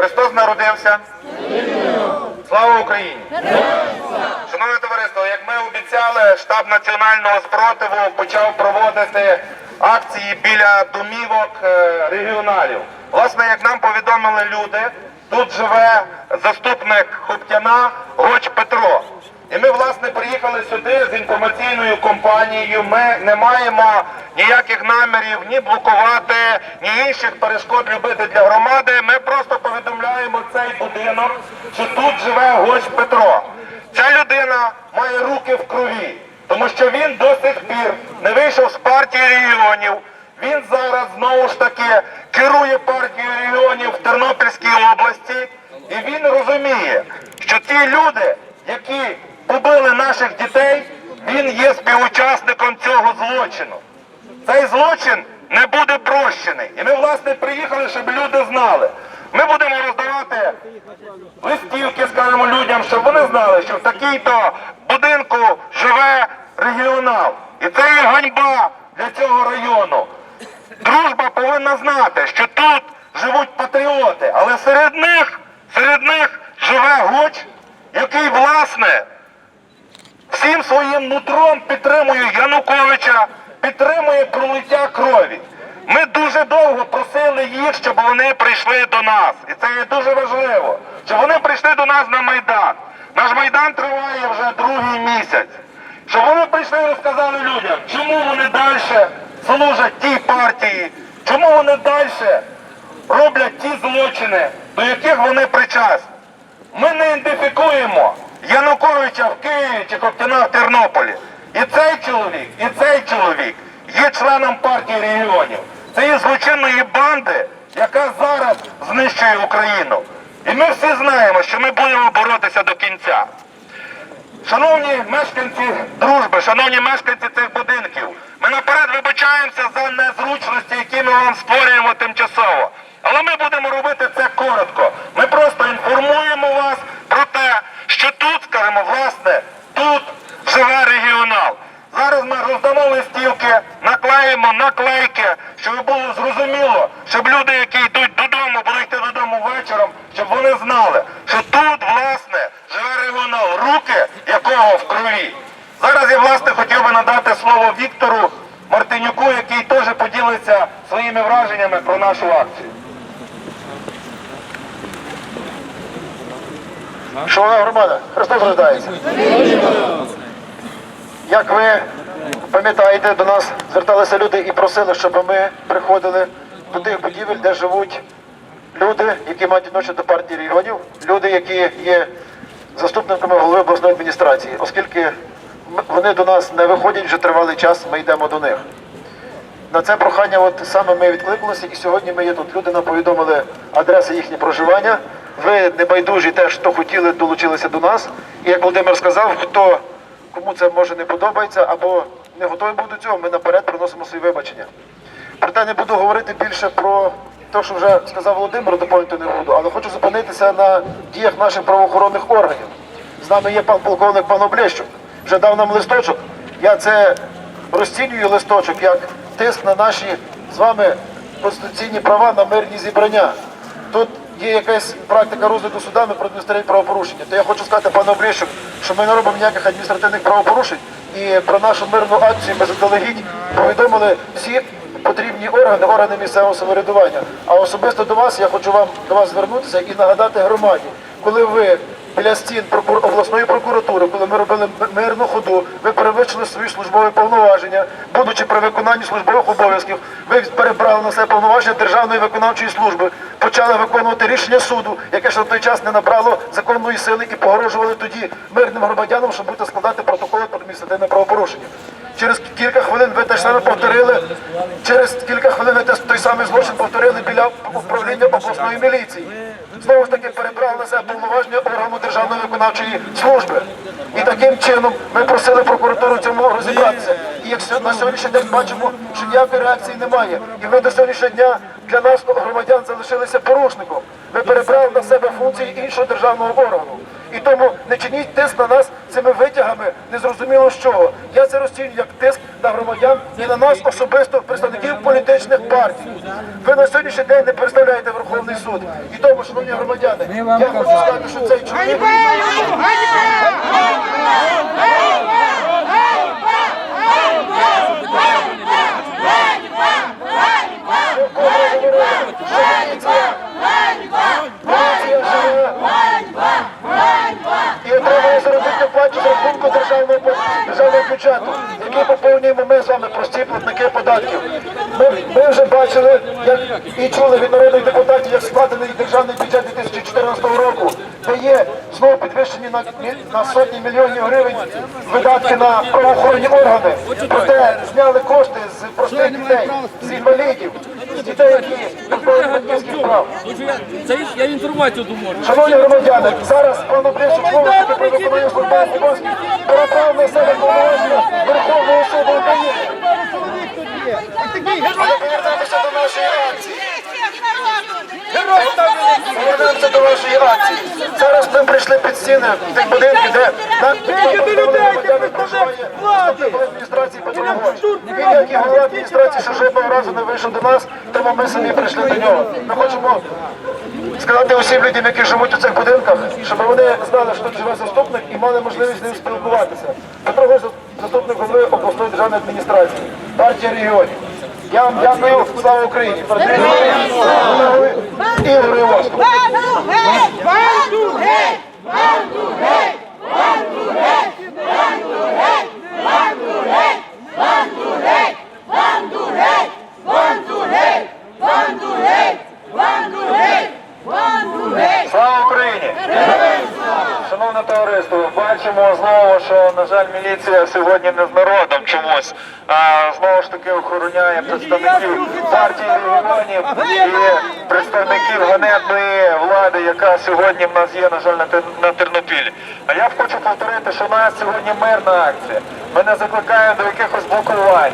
Христос народився. Слава Україні! Шановне товариство, як ми обіцяли, штаб національного спротиву почав проводити акції біля домівок е, регіоналів. Власне, як нам повідомили люди, тут живе заступник Хоптяна Гоч Петро. Приїхали сюди з інформаційною компанією. Ми не маємо ніяких намірів ні блокувати, ні інших перешкод любити для громади. Ми просто повідомляємо цей будинок, що тут живе Гоч Петро. Ця людина має руки в крові, тому що він до сих пір не вийшов з партії регіонів. Він зараз знову ж таки керує партією регіонів в Тернопільській області, і він розуміє, що ті люди, які побили наших дітей, він є співучасником цього злочину. Цей злочин не буде прощений. І ми, власне, приїхали, щоб люди знали. Ми будемо роздавати листівки, скажімо, людям, щоб вони знали, що в такій-то будинку живе регіонал. І це є ганьба для цього району. Дружба повинна знати, що тут живуть патріоти, але серед них, серед них живе Гоч, який, власне, всім своїм нутром підтримує Януковича, підтримує пролиття крові. Ми дуже довго просили їх, щоб вони прийшли до нас. І це є дуже важливо, щоб вони прийшли до нас на Майдан. Наш Майдан триває вже другий місяць. Щоб вони прийшли і розказали людям, чому вони далі служать тій партії, чому вони далі роблять ті злочини, до яких вони причасні. Ми не ідентифікуємо Януковича в Києві чи Коптяна в Тернополі. І цей чоловік, і цей чоловік є членом партії регіонів. Це є злочинної банди, яка зараз знищує Україну. І ми всі знаємо, що ми будемо боротися до кінця. Шановні мешканці дружби, шановні мешканці цих будинків, ми наперед вибачаємося за незручності, які ми вам створюємо тимчасово. Але ми будемо робити це коротко. Ми просто інформуємо вас про те, що тут, скажімо, власне, тут живе регіонал. Зараз ми роздамо листівки, наклеїмо наклейки, щоб було зрозуміло, щоб люди, які йдуть додому, будуть йти додому вечором, щоб вони знали, що тут, власне, живе регіонал, руки якого в крові. Зараз я, власне, хотів би надати слово Віктору Мартинюку, який теж поділиться своїми враженнями про нашу акцію. Шановна громада, Христос рождається. Як ви пам'ятаєте, до нас зверталися люди і просили, щоб ми приходили до тих будівель, де живуть люди, які мають відношення до партії регіонів, люди, які є заступниками голови обласної адміністрації, оскільки вони до нас не виходять вже тривалий час, ми йдемо до них. На це прохання, от саме ми відкликнулися, і сьогодні ми є тут. Люди нам повідомили адреси їхнє проживання. Ви небайдужі теж, хто хотіли, долучилися до нас. І як Володимир сказав, хто кому це може не подобається або не готовий був до цього, ми наперед приносимо свої вибачення. Проте не буду говорити більше про те, що вже сказав Володимир, доповнити не буду, але хочу зупинитися на діях наших правоохоронних органів. З нами є пан полковник пан Облещук. Вже дав нам листочок. Я це розцінюю листочок як тиск на наші з вами конституційні права на мирні зібрання. Тут є якась практика розгляду судами про адміністративні правопорушення. То я хочу сказати, пане Облещук, що ми не робимо ніяких адміністративних правопорушень і про нашу мирну акцію ми повідомили всі потрібні органи, органи місцевого самоврядування. А особисто до вас я хочу вам до вас звернутися і нагадати громаді, коли ви біля стін обласної прокуратури, коли ми робили мирну ходу, ви перевищили свої службові повноваження, будучи при виконанні службових обов'язків, ви перебрали на себе повноваження Державної виконавчої служби, почали виконувати рішення суду, яке ще в той час не набрало законної сили і погрожували тоді мирним громадянам, що будете складати протоколи про адміністративне правопорушення. Через кілька хвилин ви те ж саме повторили. Через кілька хвилин ви той самий злочин повторили біля управління обласної міліції. Знову ж таки перебрали на себе повноваження органу державної виконавчої служби. І таким чином ми просили прокуратуру цьому розібратися. І як на сьогоднішній день бачимо, що ніякої реакції немає. І ви до сьогоднішнього дня для нас, громадян, залишилися порушником. Ви перебрали на себе функції іншого державного органу. І тому не чиніть тиск на нас цими витягами, незрозуміло з чого. Я це розцінюю як тиск на громадян і на нас особисто, представників політичних партій. Ви на сьогоднішній день не представляєте Верховний суд. І тому, шановні громадяни, я хочу сказати, що цей чоловік поліція живе і отримує заробітну державного державного бюджету, який поповнюємо ми з вами, прості платники податків. Ми, ми вже бачили як, і чули від народних депутатів, як складений державний бюджет 2014 року, де є знову підвищені на, на сотні мільйонів гривень видатки на правоохоронні органи. Проте зняли кошти з простих дітей, з інвалідів, з дітей, які батьківських прав. Це я інформацію думаю. Шановні громадяни, зараз пан Обрівчик знову таки обов'язків перебрав на себе повноваження Верховного суду України. Повернемося до нашої акції. Повернемося до вашої акції. Зараз ми прийшли під стіни тих будинків, де на громадяни проживає адміністрації Він, як і голова адміністрації, що жодного разу не вийшов до нас, тому ми самі прийшли до нього. Ми хочемо сказати усім людям, які живуть у цих будинках, щоб вони знали, що тут живе заступник і мали можливість з ним спілкуватися. Петро Гось – заступник голови обласної державної адміністрації, партія регіонів. Я вам дякую, слава Україні! Передаю слово Ігорю Івашку. Слава Україні! Шановне товариство, бачимо знову, що, на жаль, міліція сьогодні не з народом чомусь, а знову ж таки охороняє представників партії регіонів і представників ганебної влади, яка сьогодні в нас є, на жаль, на Тер- на Тернопілі. А я хочу повторити, що у нас сьогодні мирна акція. Ми не закликаємо до якихось блокувань.